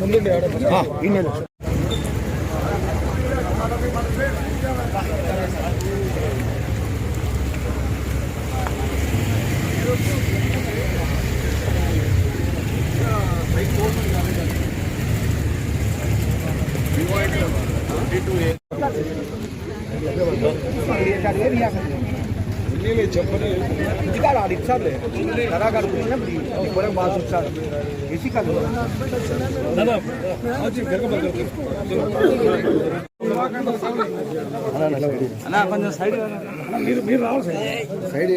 ముందు పింఛన్ ఆ, ఈయనే. ఇంటికాడ ఆడు ఇచ్చారులే కరాగాడు పొలం బాగా ఇచ్చారు ఇసి కాదు అన్నా కొంచెం సైడ్ మీరు మీరు రావాలి సైడ్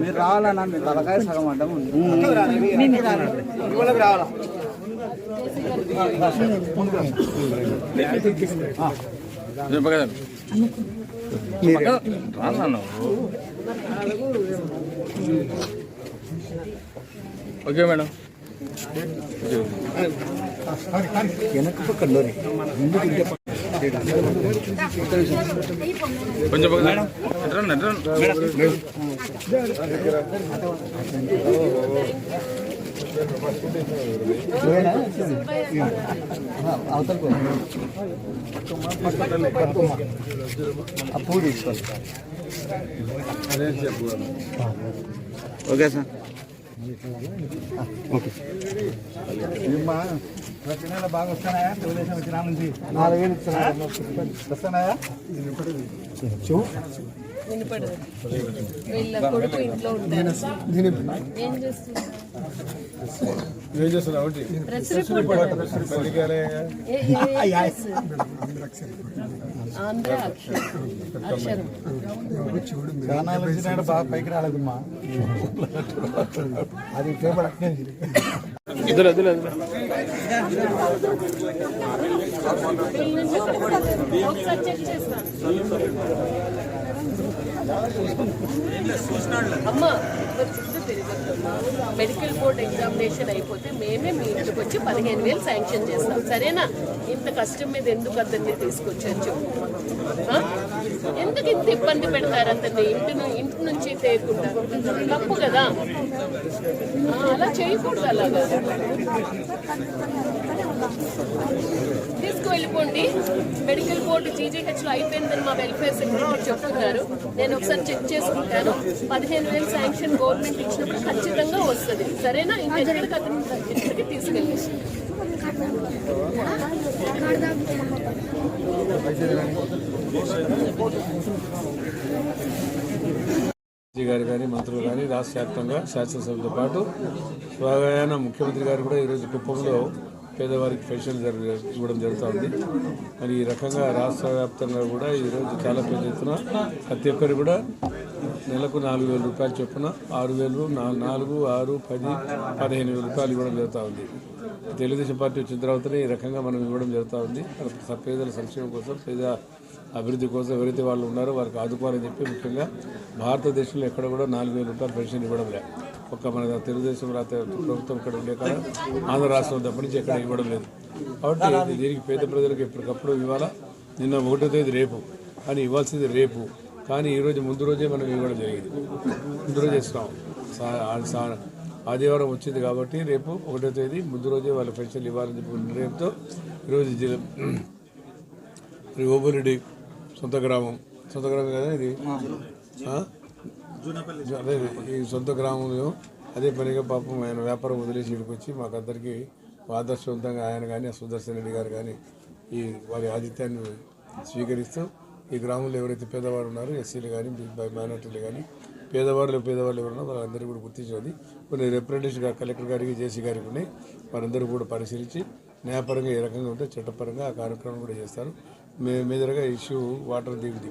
మీరు రావాలన్నా మీరు తలకాయ సగం అడ్డం ఉంది. రావాలా? ఓకే మేడం వెనక పక్కలోని కొంచెం పక్కన. ఎట్రా ఎట్రా అవతల తీసుకోవాలి ఓకే సార్. ఓకే ప్రతి నెల బాగా వస్తున్నాయా తెలుగుదేశం వచ్చిన నుంచి నాలుగు వేలు ఇస్తున్నాయా వస్తున్నాయా? వినపడదు వీళ్ళ కొడుకు ఇంట్లో ఉంటారు ఏం చేస్తున్నారు ఏం చేస్తున్నావు ప్రెస్? ఆంధ్ర అక్షరం వచ్చినాడు బాగా పైకి రాలేదమ్మా అది పేపర్ అట్నే ఇద్దరు ఇద్దరు ఇద్దరు వీళ్ళ నుంచి ఒకసారి చెక్ చేస్తాను అమ్మా మెడికల్ బోర్డ్ ఎగ్జామినేషన్ అయిపోతే మేమే మీ ఇంటికి వచ్చి పదిహేను వేలు శాంక్షన్ చేస్తాం. సరేనా? ఇంత కష్టం మీద ఎందుకు అతన్ని తీసుకొచ్చారు చెప్పు. ఎందుకు ఇంత ఇబ్బంది పెడతారు అతన్ని? ఇంటిని ఇంటి నుంచి తేకుండా. తప్పు కదా? అలా చేయకూడదు అలాగా. తీసుకువెళ్ళిపోండి. మెడికల్ బోర్డు జీజీహెచ్లో అయిపోయిందని మా వెల్ఫేర్ సెక్రటరీ చెప్తున్నారు. నేను ఒకసారి చెక్ చేసుకుంటాను. పదిహేను వేలు శాంక్షన్ గవర్నమెంట్ ఇచ్చినప్పుడు ఖచ్చితంగా వస్తుంది. సరేనా? ఇంకా అతను తీసుకెళ్ళి గారు కానీ మంత్రులు కానీ రాష్ట్ర వ్యాప్తంగా శాసనసభతో పాటు స్వాగయాన ముఖ్యమంత్రి గారు కూడా ఈరోజు కుప్పంలో పేదవారికి పెన్షన్ ఇవ్వడం జరుగుతుంది మరి ఈ రకంగా రాష్ట్ర వ్యాప్తంగా కూడా ఈరోజు చాలా పెద్ద ఎత్తున ప్రతి ఒక్కరు కూడా నెలకు నాలుగు వేల రూపాయలు చొప్పున ఆరు వేలు నాలుగు ఆరు పది పదిహేను వేల రూపాయలు ఇవ్వడం జరుగుతూ ఉంది. తెలుగుదేశం పార్టీ వచ్చిన తర్వాతనే ఈ రకంగా మనం ఇవ్వడం జరుగుతూ ఉంది. పేదల సంక్షేమం కోసం పేద అభివృద్ధి కోసం ఎవరైతే వాళ్ళు ఉన్నారో వారికి ఆదుకోవాలని చెప్పి ముఖ్యంగా భారతదేశంలో ఎక్కడ కూడా నాలుగు వేల రూపాయలు పెన్షన్ ఇవ్వడం లేదు ఒక్క మన తెలుగుదేశం రాత ప్రభుత్వం ఇక్కడ ఉండే కదా ఆంధ్ర రాష్ట్రం తప్ప నుంచి ఎక్కడ ఇవ్వడం లేదు. కాబట్టి దీనికి పేద ప్రజలకు ఎప్పటికప్పుడు ఇవ్వాలా? నిన్న ఒకటో తేదీ రేపు. కానీ ఇవ్వాల్సింది రేపు. కానీ ఈరోజు ముందు రోజే మనం ఇవ్వడం జరిగింది. ముందు రోజే ఇస్తాం. సా- ఆదివారం వచ్చింది కాబట్టి రేపు ఒకటో తేదీ ముందు రోజే వాళ్ళ పెన్షన్లు ఇవ్వాలని చెప్పి రేపుతో ఈరోజు జిల్లా ఓబురెడ్డి సొంత గ్రామం. సొంత గ్రామం కదా ఇది? అదే ఈ సొంత గ్రామంలో అదే పనిగా పాపం ఆయన వ్యాపారం వదిలేసి ఇక్కడికి వచ్చి మాకందరికీ ఆదర్శవంతంగా ఆయన కానీ సుదర్శన్ రెడ్డి గారు కానీ ఈ వారి ఆతిథ్యాన్ని స్వీకరిస్తూ ఈ గ్రామంలో ఎవరైతే పేదవారు ఉన్నారో ఎస్సీలు కానీ మైనార్టీలు కానీ పేదవాళ్ళు పేదవాళ్ళు ఎవరన్నా వాళ్ళందరూ కూడా గుర్తించినది కొన్ని రిప్రజెంటేషన్ కలెక్టర్ గారికి జేసీ గారికి ఉన్నాయి. వారందరూ కూడా పరిశీలించి న్యాయపరంగా ఏ రకంగా ఉంటే చట్టపరంగా ఆ కార్యక్రమం కూడా చేస్తారు. మే మీదరగా ఇష్యూ వాటర్ దిగుది.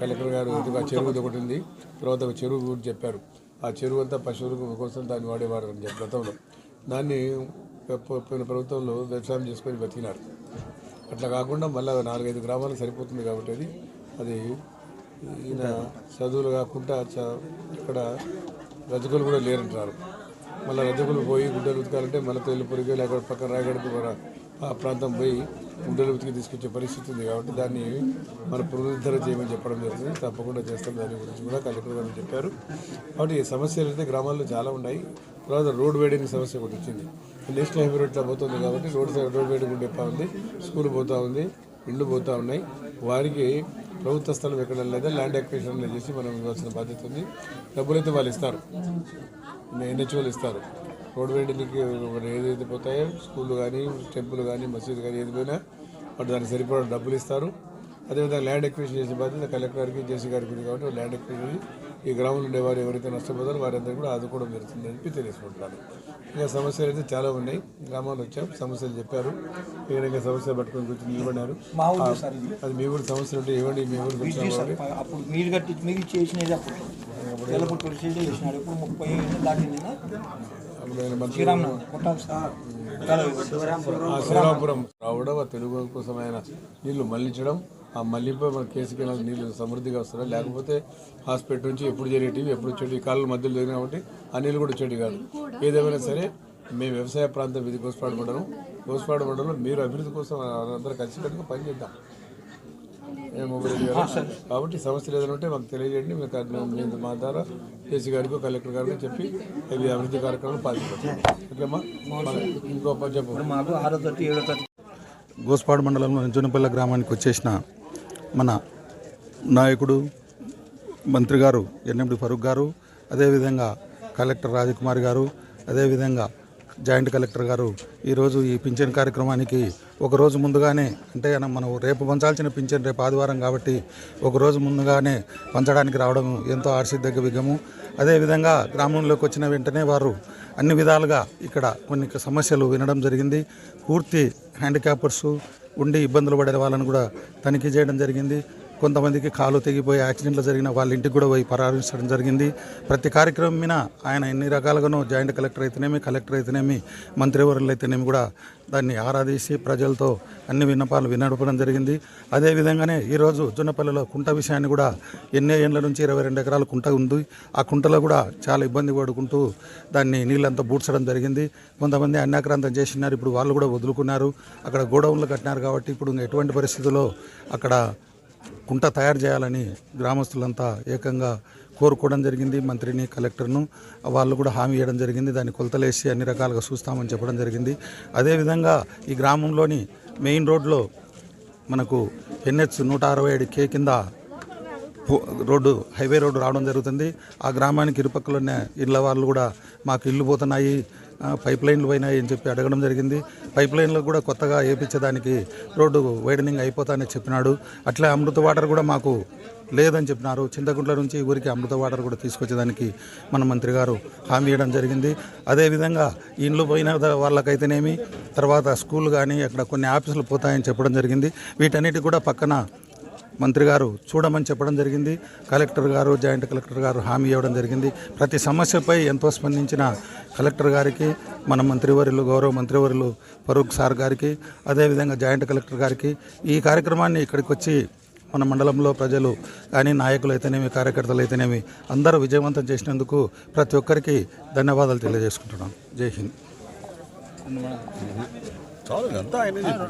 కలెక్టర్ గారు ఆ చెరువు ఒకటి ఉంది తర్వాత ఒక చెరువు గురించి చెప్పారు. ఆ చెరువు అంతా పశువులకు కోసం దాన్ని వాడేవారు అని చెప్పి గతంలో. దాన్ని పోయిన ప్రభుత్వంలో వ్యవసాయం చేసుకొని బతికినారు. అట్లా కాకుండా మళ్ళీ నాలుగైదు గ్రామాలకు సరిపోతుంది కాబట్టి అది ఈయన చదువులు కాకుండా చ- ఇక్కడ రజకులు కూడా లేరంటారు మళ్ళీ రజకులు పోయి గుడ్డలు ఉతకాలంటే మళ్ళీ తెల్లిపురికి లేకపోతే పక్కన రాయగడికి కూడా ఆ ప్రాంతం పోయి గుడ్డలు ఉతికి తీసుకొచ్చే పరిస్థితి ఉంది కాబట్టి దాన్ని మన పునరుద్ధరణ చేయమని చెప్పడం జరుగుతుంది. తప్పకుండా చేస్తాం. దాని గురించి కూడా కలెక్టర్ గారు చెప్పారు. కాబట్టి ఈ సమస్యలు అయితే గ్రామాల్లో చాలా ఉన్నాయి. తర్వాత రోడ్ వేడింగ్ సమస్య ఒకటి వచ్చింది. నేషనల్ హైవే రోడ్లో పోతుంది కాబట్టి రోడ్ సైడ్ రోడ్ వేడింగ్ ఉండే ఉంది. స్కూల్ పోతూ ఉంది. ఇండ్లు పోతూ ఉన్నాయి. వారికి ప్రభుత్వ స్థలం ఎక్కడ లేదా ల్యాండ్ అక్విజిషన్ చేసి మనం ఇవ్వాల్సిన బాధ్యత ఉంది. డబ్బులైతే వాళ్ళు ఇస్తారు. ఎన్హెచ్ఓలు ఇస్తారు. రోడ్ వేడికి ఏదైతే పోతాయో స్కూళ్ళు కానీ టెంపుల్ కానీ మసీదు కానీ ఏది పోయినా వాటి దానికి సరిపడా డబ్బులు ఇస్తారు. అదేవిధంగా ల్యాండ్ ఎక్విజిషన్ చేసే బాధ్యత కలెక్టర్ గారికి జేసీ గారికి ఉంది కాబట్టి ల్యాండ్ ఎక్విజిషన్ ఈ గ్రామంలో ఉండే వారు ఎవరైతే నష్టపోతారో వారందరూ కూడా ఆదుకోవడం జరుగుతుందని చెప్పి తెలియసుకుంటున్నాను ఇంకా సమస్యలు అయితే చాలా ఉన్నాయి. గ్రామాలు వచ్చాం సమస్యలు చెప్పారు. ఇక్కడ ఇంకా సమస్యలు పట్టుకొని కూర్చొని నిలబడినారు అది మీ ఊరు సమస్యలు ఉంటే ఇవ్వండి మీ ఊరు సార్ అప్పుడు మీరు కట్టి మీరు చేసినది ముప్పై దాటింది శ్రీరామపురం రావడం ఆ తెలుగు కోసమైన నీళ్ళు మళ్ళించడం ఆ మళ్ళీపై మన కేసుకి నీళ్ళు సమృద్ధిగా వస్తారా? లేకపోతే హాస్పిటల్ నుంచి ఎప్పుడు చేరేటివి ఎప్పుడు వచ్చేటి ఈ కాళ్ళ మధ్యలో జరిగిన కాబట్టి ఆ నీళ్ళు కూడా వచ్చేటి కాదు. ఏదేమైనా సరే మేము వ్యవసాయ ప్రాంతం ఇది గోస్పాడు మండలం గోస్పాడు మండలం మీరు అభివృద్ధి కోసం అందరూ కలిసికట్టుగా పనిచేద్దాం కాబట్టి సమస్యలు ఏదైనా ఉంటే మాకు తెలియజేయండి. మీకు మా ద్వారా కేసీ గారికి కలెక్టర్ గారికి చెప్పి ఇది అభివృద్ధి కార్యక్రమాలు పాల్గొంటాం ఇంకో పని చెప్పు. గోస్పాడు గ్రామానికి వచ్చేసిన మన నాయకుడు మంత్రి గారు ఎన్ఎండి ఫరూక్ గారు అదేవిధంగా కలెక్టర్ రాజకుమార్ గారు అదేవిధంగా జాయింట్ కలెక్టర్ గారు ఈరోజు ఈ పింఛన్ కార్యక్రమానికి ఒకరోజు ముందుగానే అంటే మనం రేపు పంచాల్సిన పింఛన్ రేపు ఆదివారం కాబట్టి ఒకరోజు ముందుగానే పంచడానికి రావడం ఎంతో ఆర్సిద్ధక విగము అదేవిధంగా గ్రామంలోకి వచ్చిన వెంటనే వారు అన్ని విధాలుగా ఇక్కడ కొన్ని సమస్యలు వినడం జరిగింది. పూర్తి హ్యాండిక్యాపర్స్ ఉండి ఇబ్బందులు పడే వాళ్ళని కూడా తనిఖీ చేయడం జరిగింది. కొంతమందికి కాలు తెగిపోయి యాక్సిడెంట్లు జరిగిన వాళ్ళ ఇంటికి కూడా పోయి పరామర్శించడం జరిగింది. ప్రతి కార్యక్రమం మీద ఆయన ఎన్ని రకాలుగానో జాయింట్ కలెక్టర్ అయితేనేమి కలెక్టర్ అయితేనేమి మంత్రివర్యులు అయితేనేమి కూడా దాన్ని ఆరాధీసి ప్రజలతో అన్ని విన్నపాలు వినడపడం జరిగింది. అదేవిధంగానే ఈరోజు జొన్నపల్లిలో కుంట విషయాన్ని కూడా ఎన్నో ఏళ్ళ నుంచి ఇరవై రెండు ఎకరాల కుంట ఉంది. ఆ కుంటలో కూడా చాలా ఇబ్బంది పడుకుంటూ దాన్ని నీళ్ళంతా బూడ్చడం జరిగింది. కొంతమంది అన్యాక్రాంతం చేసినారు ఇప్పుడు వాళ్ళు కూడా వదులుకున్నారు. అక్కడ గోడౌన్లు కట్టినారు కాబట్టి ఇప్పుడు ఇంకా ఎటువంటి పరిస్థితుల్లో అక్కడ కుంట తయారు చేయాలని గ్రామస్తులంతా ఏకంగా కోరుకోవడం జరిగింది. మంత్రిని కలెక్టర్ను వాళ్ళు కూడా హామీ ఇవ్వడం జరిగింది. దాన్ని కొలతలేసి అన్ని రకాలుగా చూస్తామని చెప్పడం జరిగింది. అదేవిధంగా ఈ గ్రామంలోని మెయిన్ రోడ్లో మనకు ఎన్హెచ్ నూట అరవై ఏడు కే కింద రోడ్డు హైవే రోడ్డు రావడం జరుగుతుంది. ఆ గ్రామానికి ఇరుపక్కలనే ఇళ్ళ వాళ్ళు కూడా మాకు ఇల్లు పోతున్నాయి. పైప్ లైన్లు పోయినాయి అని చెప్పి అడగడం జరిగింది. పైప్ లైన్లు కూడా కొత్తగా వేయించేదానికి రోడ్డు వైడనింగ్ అయిపోతానని చెప్పినాడు. అట్లా అమృత వాటర్ కూడా మాకు లేదని చెప్పినారు. చింతకుంట్ల నుంచి ఊరికి అమృత వాటర్ కూడా తీసుకొచ్చేదానికి మన మంత్రి గారు హామీ ఇవ్వడం జరిగింది. అదేవిధంగా ఇండ్లు పోయిన వాళ్ళకైతేనేమి తర్వాత స్కూల్ కానీ అక్కడ కొన్ని ఆఫీసులు పోతాయని చెప్పడం జరిగింది. వీటన్నిటి కూడా పక్కన మంత్రి గారు చూడమని చెప్పడం జరిగింది. కలెక్టర్ గారు జాయింట్ కలెక్టర్ గారు హామీ ఇవ్వడం జరిగింది. ప్రతి సమస్యపై ఎంతో స్పందించిన కలెక్టర్ గారికి మన మంత్రివర్యులు గౌరవ మంత్రివర్యులు ఫరూక్ సార్ గారికి అదేవిధంగా జాయింట్ కలెక్టర్ గారికి ఈ కార్యక్రమాన్ని ఇక్కడికి వచ్చి మన మండలంలో ప్రజలు కానీ నాయకులు అయితేనేమి కార్యకర్తలు అయితేనేమి అందరూ విజయవంతం చేసినందుకు ప్రతి ఒక్కరికి ధన్యవాదాలు తెలియజేసుకుంటున్నాను జై హింద్.